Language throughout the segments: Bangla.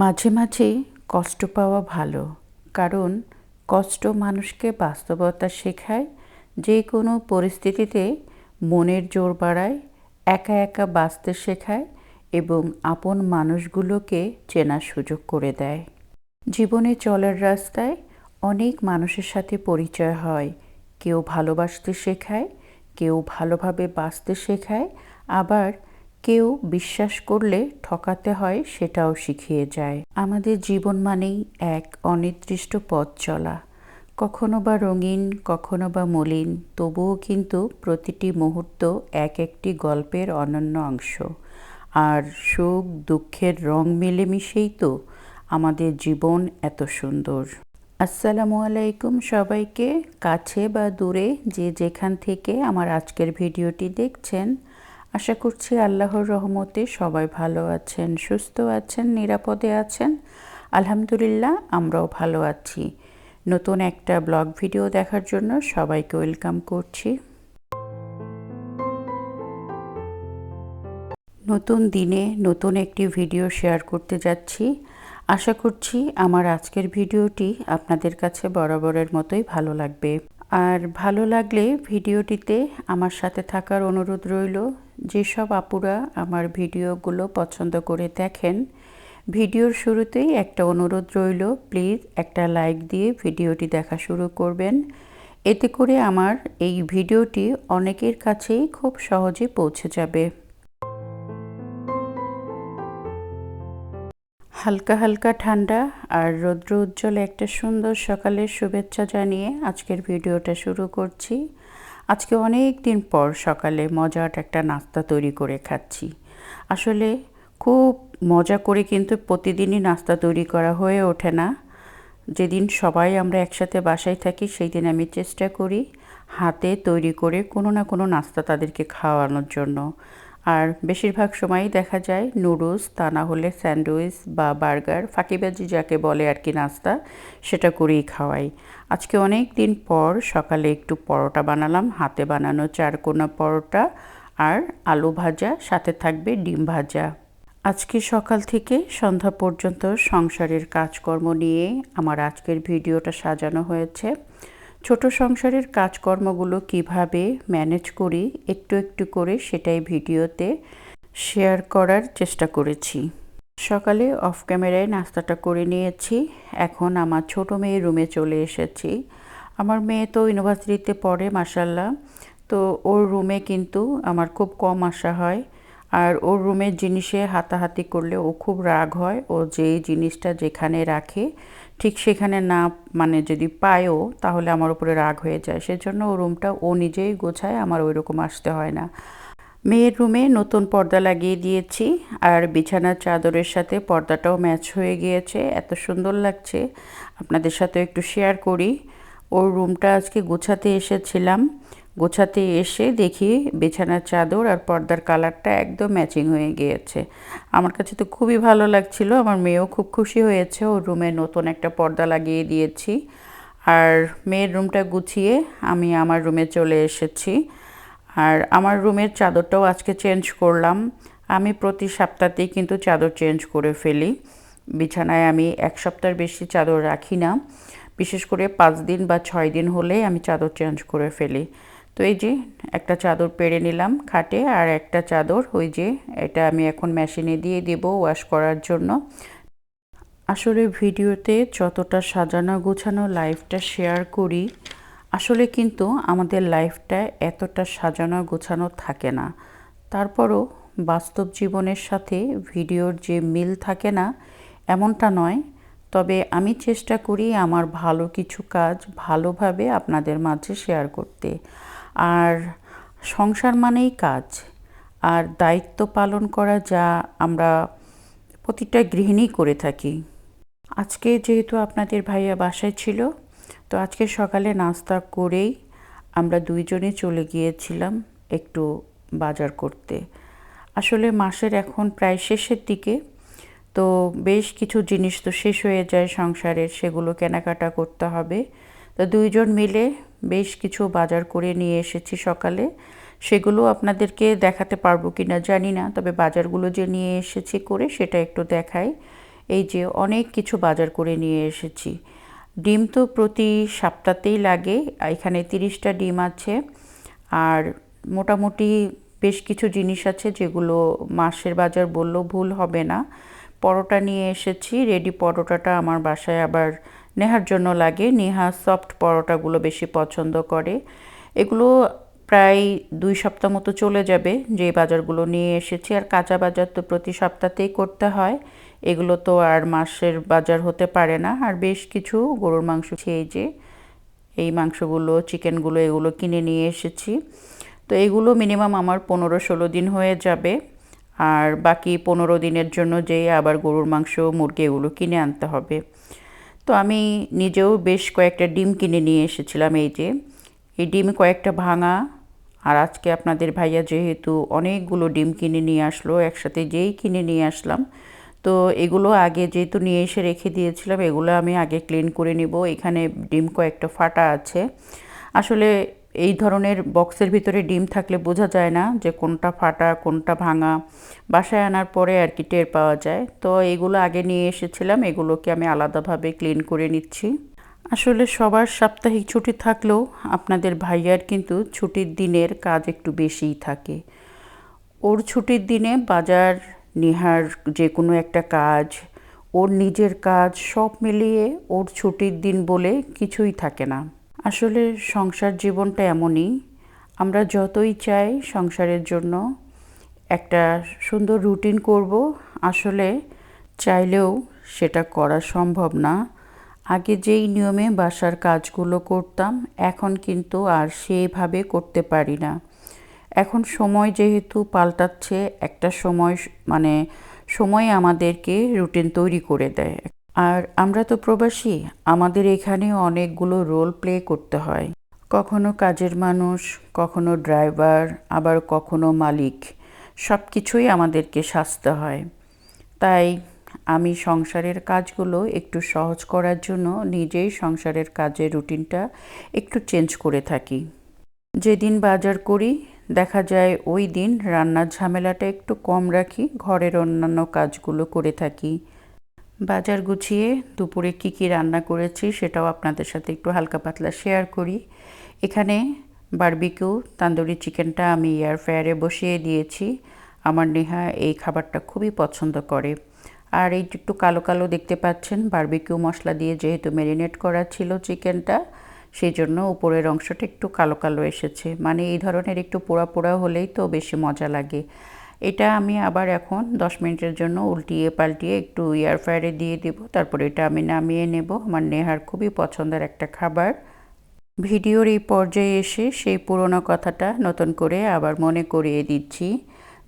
মাঝে মাঝে কষ্ট পাওয়া ভালো, কারণ কষ্ট মানুষকে বাস্তবতা শেখায়, যে কোনো পরিস্থিতিতে মনের জোর বাড়ায়, একা একা বাঁচতে শেখায় এবং আপন মানুষগুলোকে চেনার সুযোগ করে দেয়। জীবনে চলার রাস্তায় অনেক মানুষের সাথে পরিচয় হয়, কেউ ভালোবাসতে শেখায়, কেউ ভালোভাবে বাঁচতে শেখায়, আবার কেউ বিশ্বাস করলে ঠকাতে হয় সেটাও শিখিয়ে যায়। আমাদের জীবন মানেই এক অনির্দিষ্ট পথ চলা। কখনো বা রঙিন, কখনো বা মলিন, তবুও কিন্তু প্রতিটি মুহূর্ত এক একটি গল্পের অনন্য অংশ। আর সুখ, দুঃখের রং মিলেমিশেই তো আমাদের জীবন এত সুন্দর। আসসালামু আলাইকুম সবাইকে। কাছে বা দূরে যে যেখান থেকে আমার আজকের ভিডিওটি দেখছেন আশা করছি আল্লাহর রহমতে সবাই ভালো আছেন, সুস্থ আছেন, নিরাপদে আছেন। আলহামদুলিল্লাহ, আমরাও ভালো আছি। নতুন একটা ব্লগ ভিডিও দেখার জন্য সবাইকে ওয়েলকাম করছি। নতুন দিনে নতুন একটি ভিডিও শেয়ার করতে যাচ্ছি। আশা করছি আমার আজকের ভিডিওটি আপনাদের কাছে বরাবরের মতোই ভালো লাগবে। আর ভালো লাগলে ভিডিওটিতে আমার সাথে থাকার অনুরোধ রইল। যেসব আপুরা আমার ভিডিওগুলো পছন্দ করে দেখেন, ভিডিওর শুরুতেই একটা অনুরোধ রইল, প্লিজ একটা লাইক দিয়ে ভিডিওটি দেখা শুরু করবেন। এতে করে আমার এই ভিডিওটি অনেকের কাছেই খুব সহজে পৌঁছে যাবে। হালকা হালকা ঠান্ডা আর রৌদ্র উজ্জ্বল একটা সুন্দর সকালের শুভেচ্ছা জানিয়ে আজকের ভিডিওটা শুরু করছি। আজকে অনেক দিন পর সকালে মজার একটা নাস্তা তৈরি করে খাচ্ছি। আসলে খুব মজা করে কিন্তু প্রতিদিনই নাস্তা তৈরি করা হয়ে ওঠে না। যেদিন সবাই আমরা একসাথে বাসায় থাকি সেই দিন আমি চেষ্টা করি হাতে তৈরি করে কোনো না কোনো নাস্তা তাদেরকে খাওয়ানোর জন্য। আর বেশিরভাগ সময়ই দেখা যায় নুডলস, তা না হলে স্যান্ডউইচ বা বার্গার ফাঁকিবাজি যাকে বলে আর কি নাস্তা, সেটা করেই খাওয়াই। আজকে অনেক দিন পর সকালে একটু পরোটা বানালাম, হাতে বানানো চারকোনা পরোটা আর আলু ভাজা, সাথে থাকবে ডিম ভাজা। আজকে সকাল থেকে সন্ধ্যা পর্যন্ত সংসারের কাজকর্ম নিয়ে আমার আজকের ভিডিওটা সাজানো হয়েছে। ছোট সংসারের কাজকর্মগুলো কীভাবে ম্যানেজ করি, একটু একটু করে সেটাই ভিডিওতে শেয়ার করার চেষ্টা করেছি। সকালে অফ ক্যামেরায় নাস্তাটা করে নিয়েছি। এখন আমার ছোট মেয়ের রুমে চলে এসেছি। আমার মেয়ে তো ইউনিভার্সিটিতে পড়ে মাসাল্লাহ তো ওর রুমে কিন্তু আমার খুব কম আসা হয়। আর ওর রুমের জিনিসে হাতাহাতি করলে ও খুব রাগ হয়। ও যেই জিনিসটা যেখানে রাখে ঠিক সেখানে না মানে যদি পায়ও, তাহলে আমার উপরে রাগ হয়ে যায়। সেজন্য ও রুমটা ও নিজেই গোছায়, আমার ওই রকম আসতে হয় না। মেয়ের রুমে নতুন পর্দা লাগিয়ে দিয়েছি, আর বিছানার চাদরের সাথে পর্দাটাও ম্যাচ হয়ে গিয়েছে। এত সুন্দর লাগছে। আপনাদের সাথে একটু শেয়ার করি। ওর রুমটা আজকে গোছাতে এসেছিলাম। গোছাতে এসে দেখি বিছানার চাদর আর পর্দার কালারটা একদম ম্যাচিং হয়ে গিয়েছে। আমার কাছে তো খুবই ভালো লাগছিল, আমার মেয়েও খুব খুশি হয়েছে, ওর রুমে নতুন একটা পর্দা লাগিয়ে দিয়েছি। আর মেয়ের রুমটা গুছিয়ে আমি আমার রুমে চলে এসেছি। আর আমার রুমের চাদরটাও আজকে চেঞ্জ করলাম। আমি প্রতি সপ্তাহতেই কিন্তু চাদর চেঞ্জ করে ফেলি। বিছানায় আমি এক সপ্তাহের বেশি চাদর রাখি না। বিশেষ করে পাঁচ দিন বা ছয় দিন হলে আমি চাদর চেঞ্জ করে ফেলি। তো এই যে একটা চাদর পেরে নিলাম খাটে, আর একটা চাদর, ওই যে এটা আমি এখন মেশিনে দিয়ে দেব ওয়াশ করার জন্য। আসলে ভিডিওতে যতটা সাজানো গোছানো লাইফটা শেয়ার করি, আসলে কিন্তু আমাদের লাইফটা এতটা সাজানো গোছানো থাকে না। তারপরও বাস্তব জীবনের সাথে ভিডিওর যে মিল থাকে না, এমনটা নয়। তবে আমি চেষ্টা করি আমার ভালো কিছু কাজ ভালোভাবে আপনাদের মাঝে শেয়ার করতে। আর সংসার মানেই কাজ, আর দায়িত্ব পালন করা যা আমরা প্রতিটা গৃহিণী করে থাকি। আজকে যেহেতু আপনাদের ভাইয়া বাসায় ছিল, তো আজকে সকালে নাস্তা করেই আমরা দুইজনে চলে গিয়েছিলাম একটু বাজার করতে। আসলে মাসের এখন প্রায় শেষের দিকে, তো বেশ কিছু জিনিস তো শেষ হয়ে যায় সংসারের, সেগুলো কেনাকাটা করতে হবে। তো দুইজন মিলে বেশ কিছু বাজার করে নিয়ে এসেছি সকালে। সেগুলো আপনাদেরকে দেখাতে পারব কি না জানি না, তবে বাজারগুলো যে নিয়ে এসেছি করে সেটা একটু দেখাই। এই যে অনেক কিছু বাজার করে নিয়ে এসেছি। ডিম তো প্রতি সপ্তাহতেই লাগে, এখানে তিরিশটা ডিম আছে। আর মোটামুটি বেশ কিছু জিনিস আছে যেগুলো মাসের বাজার বললেও ভুল হবে না। পরোটা নিয়ে এসেছি, রেডি পরোটাটা আমার বাসায় আবার নেহার জন্য লাগে। নেহা সফট পরোটাগুলো বেশি পছন্দ করে। এগুলো প্রায় দুই সপ্তাহ মতো চলে যাবে, যে বাজারগুলো নিয়ে এসেছি। আর কাঁচা বাজার তো প্রতি সপ্তাহতেই করতে হয়। এগুলো তো আর মাসের বাজার হতে পারে না। আর বেশ কিছু গরুর মাংস এই যে এই মাংসগুলো, চিকেনগুলো এগুলো কিনে নিয়ে এসেছি। তো এগুলো মিনিমাম আমার পনেরো ষোলো দিন হয়ে যাবে। আর বাকি পনেরো দিনের জন্য যেয়ে আবার গরুর মাংস, মুরগি এগুলো কিনে আনতে হবে। তো আমি নিজেও বেশ কয়েকটা ডিম কিনে নিয়ে এসেছিলাম এই যে। এই ডিম কয়েকটা ভাঙা। আর আজকে আপনাদের ভাইয়া যেহেতু অনেকগুলো ডিম কিনে নিয়ে আসলো, একসাথে যেই কিনে নিয়ে আসলাম। তো এগুলো আগে যেহেতু নিয়ে এসে রেখে দিয়েছিলাম, এগুলো আমি আগে ক্লিন করে নিব। এখানে ডিম কয়েকটা ফাটা আছে। আসলে এই ধরনের বক্সের ভিতরে ডিম থাকলে বোঝা যায় না যে কোনটা ফাটা, কোনটা ভাঙা। বাসায় আনার পরে আর কি টের পাওয়া যায়। তো এগুলো আগে নিয়ে এসেছিলাম, এগুলোকে আমি আলাদাভাবে ক্লিন করে নিচ্ছি। আসলে সবার সাপ্তাহিক ছুটি থাকলেও আপনাদের ভাইয়ার কিন্তু ছুটির দিনের কাজ একটু বেশিই থাকে। ওর ছুটির দিনে বাজার, নেহার যে কোনো একটা কাজ, ওর নিজের কাজ সব মিলিয়ে ওর ছুটির দিন বলে কিছুই থাকে না। আসলে সংসার জীবনটা এমনই। আমরা যতই চাই সংসারের জন্য একটা সুন্দর রুটিন করব। আসলে চাইলেও সেটা করা সম্ভব না। আগে যেই নিয়মে বাসার কাজগুলো করতাম, এখন কিন্তু আর সেভাবে করতে পারি না। এখন সময় যেহেতু পাল্টাচ্ছে, একটা সময় মানে সময় আমাদেরকে রুটিন তৈরি করে দেয়। আর আমরা তো প্রবাসী, আমাদের এখানে অনেকগুলো রোল প্লে করতে হয়। কখনো কাজের মানুষ, কখনো ড্রাইভার আবার কখনো মালিক। সব কিছুই আমাদেরকে সাজতে হয়। তাই আমি সংসারের কাজগুলো একটু সহজ করার জন্য নিজেই সংসারের কাজের রুটিনটা একটু চেঞ্জ করে থাকি। যেদিন বাজার করি, দেখা যায় ওই দিন রান্নার ঝামেলাটা একটু কম রাখি, ঘরের অন্যান্য কাজগুলো করে থাকি। বাজার গুছিয়ে দুপুরে কি কি রান্না করেছি সেটাও আপনাদের সাথে একটু হালকা পাতলা শেয়ার করি। এখানে বারবিকিউ তান্দুরি চিকেনটা আমি এয়ার ফ্রায়ারে বসিয়ে দিয়েছি। আমার নেহা এই খাবারটা খুবই পছন্দ করে। আর এই একটু কালো কালো দেখতে পাচ্ছেন বারবিকিউ মশলা দিয়ে যেহেতু ম্যারিনেট করা ছিল চিকেনটা সেই জন্য উপরের অংশটা একটু কালো কালো এসেছে। মানে এই ধরনের একটু পোড়া পোড়া হলেই তো বেশি মজা লাগে। এটা আমি আবার এখন দশ মিনিটের জন্য উল্টিয়ে পাল্টিয়ে একটু এয়ার ফ্রায়ারে দিয়ে দেব। তারপর এটা আমি নামিয়ে নেব। আমার নেহার খুবই পছন্দের একটা খাবার। ভিডিওর এই পর্যায়ে এসে সেই পুরনো কথাটা নতুন করে আবার মনে করিয়ে দিচ্ছি।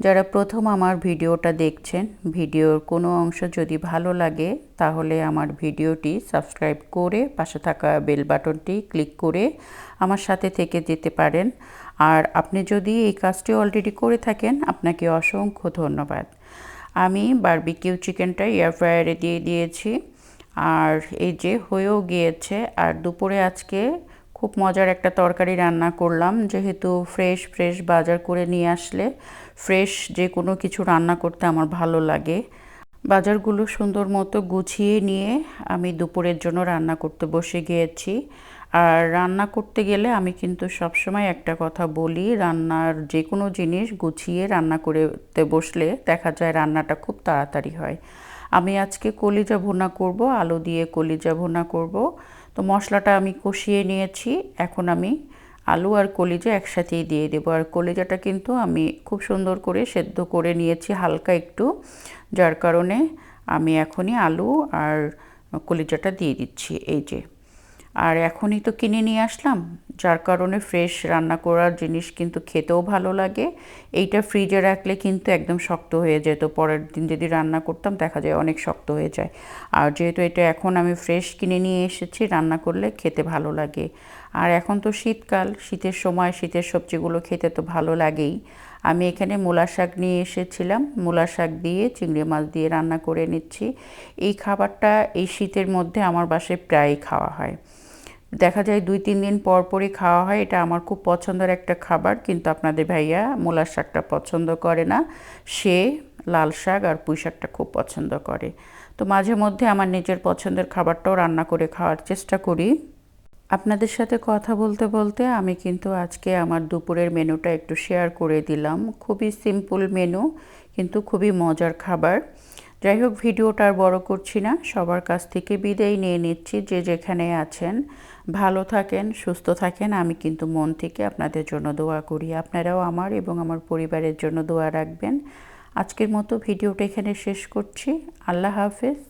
যারা প্রথম আমার ভিডিওটা দেখছেন, ভিডিওর কোনো অংশ যদি ভালো লাগে, তাহলে আমার ভিডিওটি সাবস্ক্রাইব করে পাশে থাকা বেল বাটনটি ক্লিক করে আমার সাথে থেকে যেতে পারেন। আর আপনি যদি এই কাজটি অলরেডি করে থাকেন, আপনাকে অসংখ্য ধন্যবাদ। আমি বারবিকিউ চিকেনটা এয়ার ফ্রায়ারে দিয়ে দিয়েছি। আর এই যে হয়েও গিয়েছে, আর দুপুরে আজকে খুব মজার একটা তরকারি রান্না করলাম। যেহেতু ফ্রেশ ফ্রেশ বাজার করে নিয়ে আসলে ফ্রেশ যে কোনো কিছু রান্না করতে আমার ভালো লাগে। বাজারগুলো সুন্দর মতো গুছিয়ে নিয়ে আমি দুপুরের জন্য রান্না করতে বসে গিয়েছি। আর রান্না করতে গেলে আমি কিন্তু সবসময় একটা কথা বলি, রান্নার যে কোনো জিনিস গুছিয়ে রান্না করতে বসলে দেখা যায় রান্নাটা খুব তাড়াতাড়ি হয়। আমি আজকে কলিজা ভুনা করব, আলু দিয়ে কলিজা ভুনা করব। তো মশলাটা আমি কষিয়ে নিয়েছি। এখন আমি আলু আর কলিজা একসাথেই দিয়ে দেবো। আর কলিজাটা কিন্তু আমি খুব সুন্দর করে সেদ্ধ করে নিয়েছি হালকা একটু। যার কারণে আমি এখনই আলু আর কলিজাটা দিয়ে দিচ্ছি। এই যে আর এখনই তো কিনে নিয়ে আসলাম। যার কারণে ফ্রেশ রান্না করার জিনিস কিন্তু খেতেও ভালো লাগে। এইটা ফ্রিজে রাখলে কিন্তু একদম শক্ত হয়ে যেত পরের দিন যদি রান্না করতাম, দেখা যায় অনেক শক্ত হয়ে যায়। আর যেহেতু এটা এখন আমি ফ্রেশ কিনে নিয়ে এসেছি, রান্না করলে খেতে ভালো লাগে। আর এখন তো শীতকাল, শীতের সময় শীতের সবজিগুলো খেতে তো ভালো লাগেই। আমি এখানে মূলা শাক নিয়ে এসেছিলাম। মূলা শাক দিয়ে চিংড়ি মাছ দিয়ে রান্না করে নিচ্ছি। এই খাবারটা এই শীতের মধ্যে আমার বাসায় প্রায়ই খাওয়া হয়। দেখা যায় দুই, তিন দিন পর পরই খাওয়া হয়। এটা আমার খুব পছন্দের একটা খাবার। কিন্তু আপনাদের ভাইয়া মূলার শাকটা পছন্দ করে না। সে লাল শাক আর পুঁই শাকটা খুব পছন্দ করে। তো মাঝে মধ্যে আমার নিজের পছন্দের খাবারটাও রান্না করে খাওয়ার চেষ্টা করি। আপনাদের সাথে কথা বলতে বলতে আমি কিন্তু আজকে আমার দুপুরের মেনুটা একটু শেয়ার করে দিলাম। খুবই সিম্পল মেনু কিন্তু খুবই মজার খাবার। যাই হোক ভিডিওটা আর বড় করছি না। সবার কাছ থেকে বিদায় নিয়ে নিচ্ছি। যে যেখানে আছেন, ভালো থাকেন, সুস্থ থাকেন। আমি কিন্তু মন থেকে আপনাদের জন্য দোয়া করি। আপনারাও আমার এবং আমার পরিবারের জন্য দোয়া রাখবেন। আজকের মতো ভিডিওটা এখানে শেষ করছি। আল্লাহ হাফেজ।